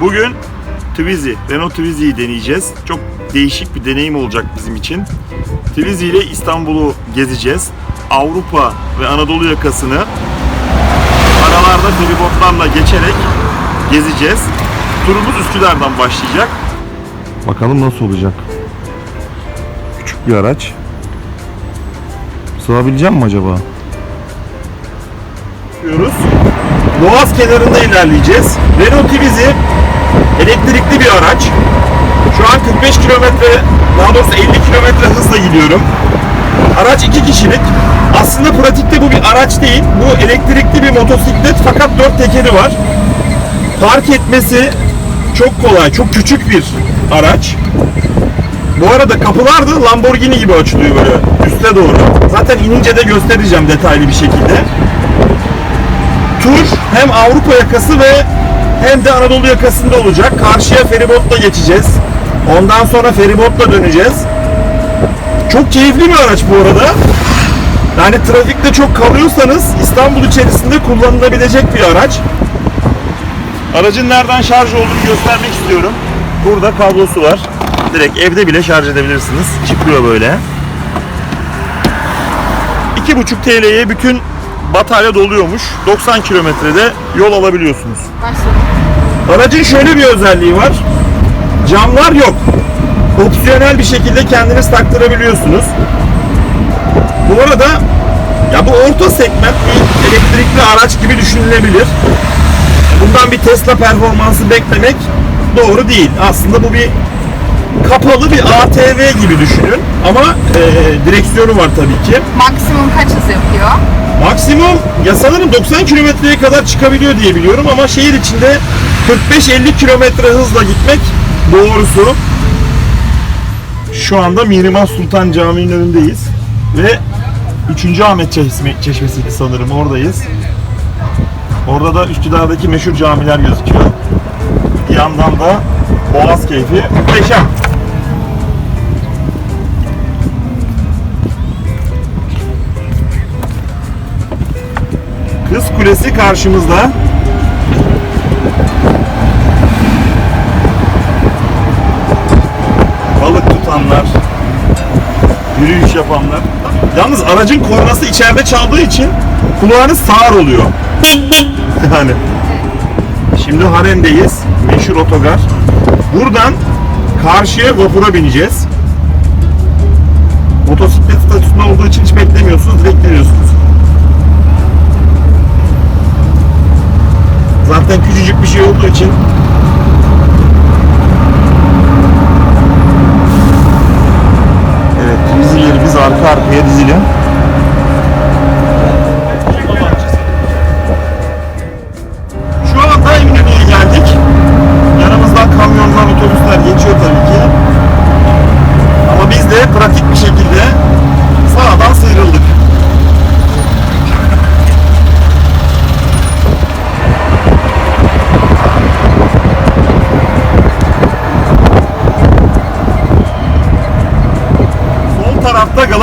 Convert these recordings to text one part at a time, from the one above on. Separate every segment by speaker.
Speaker 1: Bugün Twizy, Renault Twizy'yi deneyeceğiz. Çok değişik bir deneyim olacak bizim için. Twizy ile İstanbul'u gezeceğiz. Avrupa ve Anadolu yakasını aralarda feribotlarla geçerek gezeceğiz. Turumuz Üsküdar'dan başlayacak. Bakalım nasıl olacak. Küçük bir araç. Sığabileceğim mi acaba? Yapıyoruz. Boğaz kenarında ilerleyeceğiz. Renault Twizy elektrikli bir araç. Şu an 45 kilometre, daha doğrusu 50 kilometre hızla gidiyorum. Araç iki kişilik. Aslında pratikte bu bir araç değil. Bu elektrikli bir motosiklet fakat dört tekeri var. Park etmesi çok kolay, çok küçük bir araç. Bu arada kapılar da Lamborghini gibi açılıyor böyle üste doğru. Zaten inince de göstereceğim detaylı bir şekilde. Tur hem Avrupa yakası ve hem de Anadolu yakasında olacak. Karşıya feribotla geçeceğiz. Ondan sonra feribotla döneceğiz. Çok keyifli bir araç bu arada. Yani trafikte çok kalıyorsanız İstanbul içerisinde kullanılabilecek bir araç. Aracın nereden şarj olduğunu göstermek istiyorum. Burada kablosu var. Direkt evde bile şarj edebilirsiniz. Çıkıyor böyle. 2,5 TL'ye bütün batarya doluyormuş. 90 kilometrede yol alabiliyorsunuz. Aracın şöyle bir özelliği var. Camlar yok. Opsiyonel bir şekilde kendiniz taktırabiliyorsunuz. Bu arada ya bu orta segment bir elektrikli araç gibi düşünülebilir. Bundan bir Tesla performansı beklemek doğru değil. Aslında bu bir kapalı bir ATV gibi düşünün. Ama e, direksiyonu var tabii ki.
Speaker 2: Maksimum kaç hız yapıyor?
Speaker 1: Maksimum ya sanırım 90 kilometreye kadar çıkabiliyor diye biliyorum ama şehir içinde 45-50 kilometre hızla gitmek doğrusu. Şu anda Mihrimah Sultan Camii'nin önündeyiz ve 3. Ahmet Çeşmesi, Çeşmesi'ydi sanırım oradayız. Orada da Üsküdar'daki meşhur camiler gözüküyor. Bir yandan da Boğaz keyfi muhteşem. Kız Kulesi karşımızda. Yürüyüş yapanlar. Yalnız aracın kornası içeride çaldığı için kulağınız sağır oluyor. yani. Şimdi Haren'deyiz. Meşhur otogar. Buradan karşıya vapura bineceğiz. Motosiklet statüsünde olduğu için hiç beklemiyorsunuz, direkt giriyorsunuz. Zaten küçücük bir şey olduğu için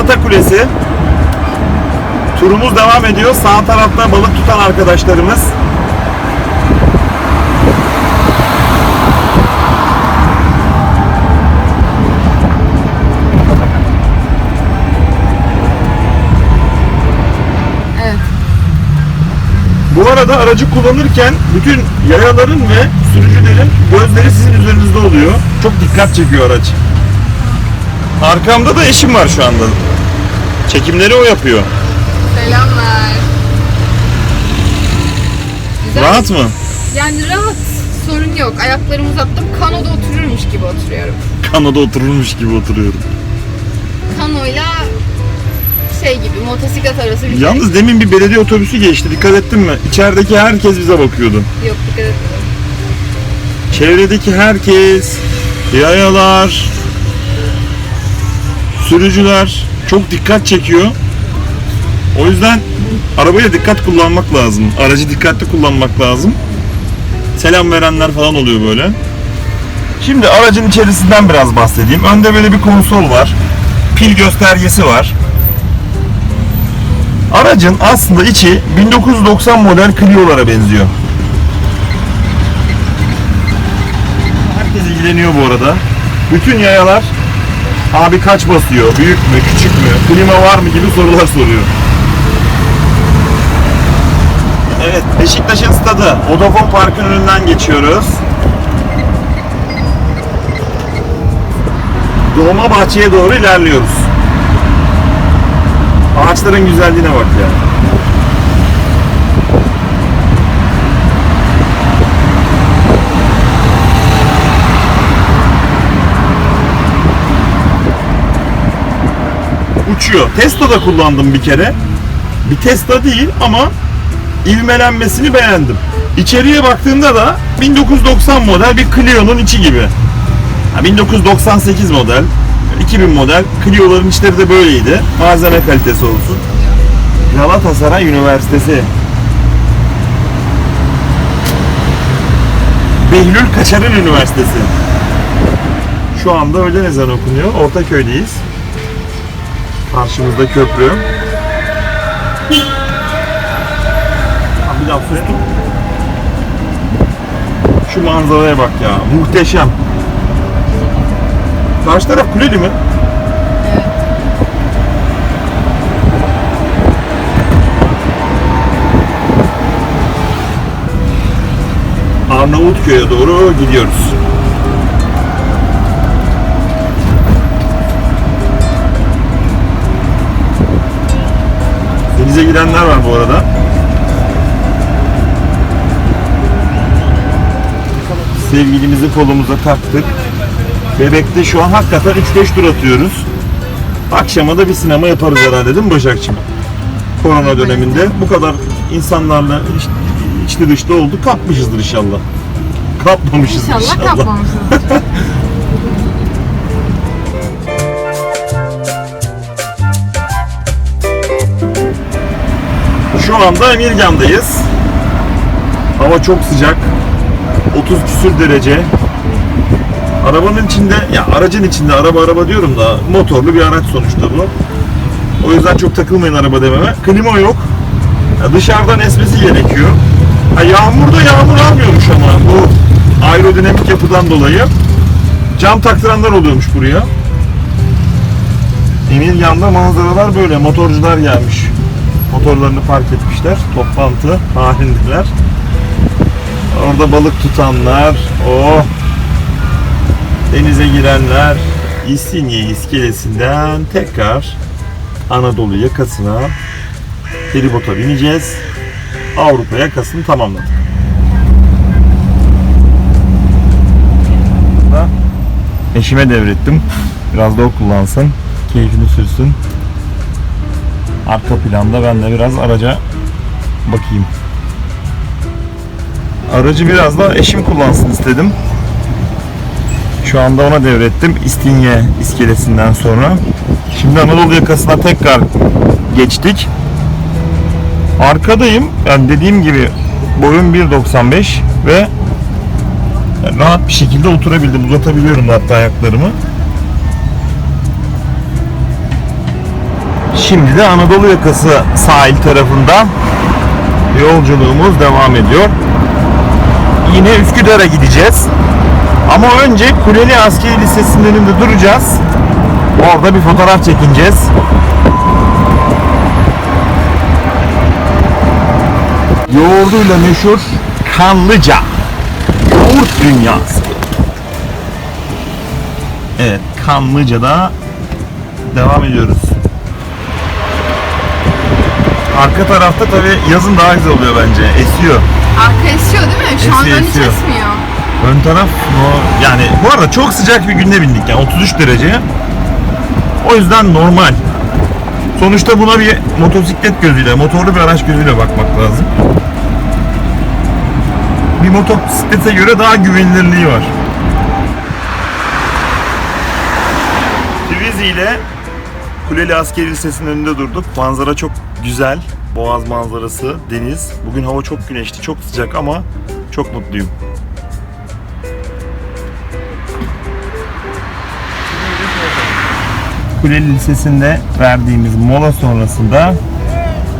Speaker 1: Galata Kulesi. Turumuz devam ediyor. Sağ tarafta balık tutan arkadaşlarımız.
Speaker 2: Evet.
Speaker 1: Bu arada aracı kullanırken bütün yayaların ve sürücülerin gözleri sizin üzerinizde oluyor. Çok dikkat çekiyor araç. Arkamda da eşim var şu anda. Çekimleri o yapıyor.
Speaker 2: Selamlar. Güzel.
Speaker 1: Rahat mı?
Speaker 2: Yani rahat. Sorun yok. Ayaklarımı uzattım. Kanoda otururmuş gibi oturuyorum.
Speaker 1: Kanada otururmuş gibi oturuyorum.
Speaker 2: Kanoyla şey gibi motosiklet arası bir
Speaker 1: Yalnız demin bir belediye otobüsü geçti. Dikkat ettin mi? İçerideki herkes bize bakıyordu.
Speaker 2: şey. Yok dikkat etmedim.
Speaker 1: Çevredeki herkes, yayalar, sürücüler çok dikkat çekiyor. O yüzden arabaya dikkat kullanmak lazım. Aracı dikkatli kullanmak lazım. Selam verenler falan oluyor böyle. Şimdi aracın içerisinden biraz bahsedeyim. Önde böyle bir konsol var. Pil göstergesi var. Aracın aslında içi 1990 model Clio'lara benziyor. deniyor bu arada. Bütün yayalar abi kaç basıyor, büyük mü, küçük mü, klima var mı gibi sorular soruyor. Evet, Beşiktaş'ın stadı. Vodafone Park'ın önünden geçiyoruz. Dolma bahçeye doğru ilerliyoruz. Ağaçların güzelliğine bak ya. Uçuyor. Tesla'da kullandım bir kere. Bir Tesla değil ama ivmelenmesini beğendim. İçeriye baktığımda da 1990 model bir Clio'nun içi gibi. Ha, 1998 model, 2000 model Clio'ların içleri de böyleydi. Malzeme kalitesi olsun. Galatasaray Üniversitesi. Behlül Kaçar'ın Üniversitesi. Şu anda öğlen ezanı okunuyor. Ortaköy'deyiz. Karşımızda köprü. Bir daha sustum. Şu manzaraya bak ya. Muhteşem. Karşı taraf kuleli mi? Arnavutköy'e doğru gidiyoruz. Denize girenler var bu arada. Sevgilimizi kolumuza taktık. Bebek'te şu an hakikaten 3-5 tur atıyoruz. Akşama da bir sinema yaparız herhalde değil mi Başakçım? Korona döneminde bu kadar insanlarla iç- içli dışta olduk. Kapmışızdır inşallah. Kapmamışızdır inşallah.
Speaker 2: İnşallah kapmamışsınız.
Speaker 1: Şu anda Emirgan'dayız. Hava çok sıcak. 30 küsür derece. Arabanın içinde, ya aracın içinde, araba araba diyorum da motorlu bir araç sonuçta bu. O yüzden çok takılmayın araba dememe. Klima yok. Ya dışarıdan esmesi gerekiyor. Ha, yağmurda yağmur almıyormuş ama bu aerodinamik yapıdan dolayı. Cam taktıranlar oluyormuş buraya. Emirgan'da manzaralar böyle. Motorcular gelmiş. Motorlarını park etmişler. Toplantı halindeler. Orada balık tutanlar, o denize girenler İstinye iskelesinden tekrar Anadolu yakasına feribota bineceğiz. Avrupa yakasını tamamladık. Eşime devrettim. Biraz da o kullansın. Keyfini sürsün. Arka planda ben de biraz araca bakayım. Aracı biraz da eşim kullansın istedim. Şu anda ona devrettim. İstinye iskelesinden sonra. Şimdi Anadolu yakasına tekrar geçtik. Arkadayım. Yani dediğim gibi boyum 1.95 ve rahat bir şekilde oturabildim. Uzatabiliyorum hatta ayaklarımı. Şimdi de Anadolu yakası sahil tarafında yolculuğumuz devam ediyor. Yine Üsküdar'a gideceğiz. Ama önce Kuleli Askeri Lisesi'nin önünde duracağız. Orada bir fotoğraf çekineceğiz. Yoğurduyla meşhur Kanlıca. Yoğurt dünyası. Evet, Kanlıca'da devam ediyoruz. Arka tarafta tabi yazın daha güzel oluyor bence. Esiyor.
Speaker 2: Arka esiyor değil mi? Şu an
Speaker 1: Esiyor,
Speaker 2: ön hiç
Speaker 1: esiyor.
Speaker 2: esmiyor.
Speaker 1: Ön taraf no- yani bu arada çok sıcak bir günde bindik yani 33 derece. O yüzden normal. Sonuçta buna bir motosiklet gözüyle, motorlu bir araç gözüyle bakmak lazım. Bir motosiklete göre daha güvenilirliği var. Twizy ile Kuleli Askeri Lisesi'nin önünde durduk. Manzara çok güzel. Boğaz manzarası, deniz. Bugün hava çok güneşli, çok sıcak ama çok mutluyum. Kuleli Lisesi'nde verdiğimiz mola sonrasında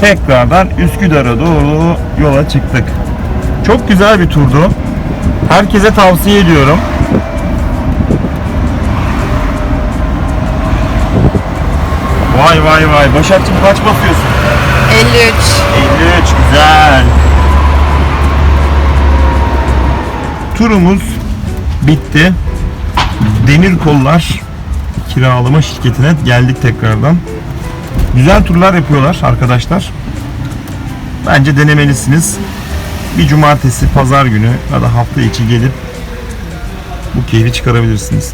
Speaker 1: tekrardan Üsküdar'a doğru yola çıktık. Çok güzel bir turdu. Herkese tavsiye ediyorum. Vay vay vay. Başakçım kaç basıyorsun?
Speaker 2: 53.
Speaker 1: 53 güzel. Turumuz bitti. Demir Kollar kiralama şirketine geldik tekrardan. Güzel turlar yapıyorlar arkadaşlar. Bence denemelisiniz. Bir cumartesi, pazar günü ya da hafta içi gelip bu keyfi çıkarabilirsiniz.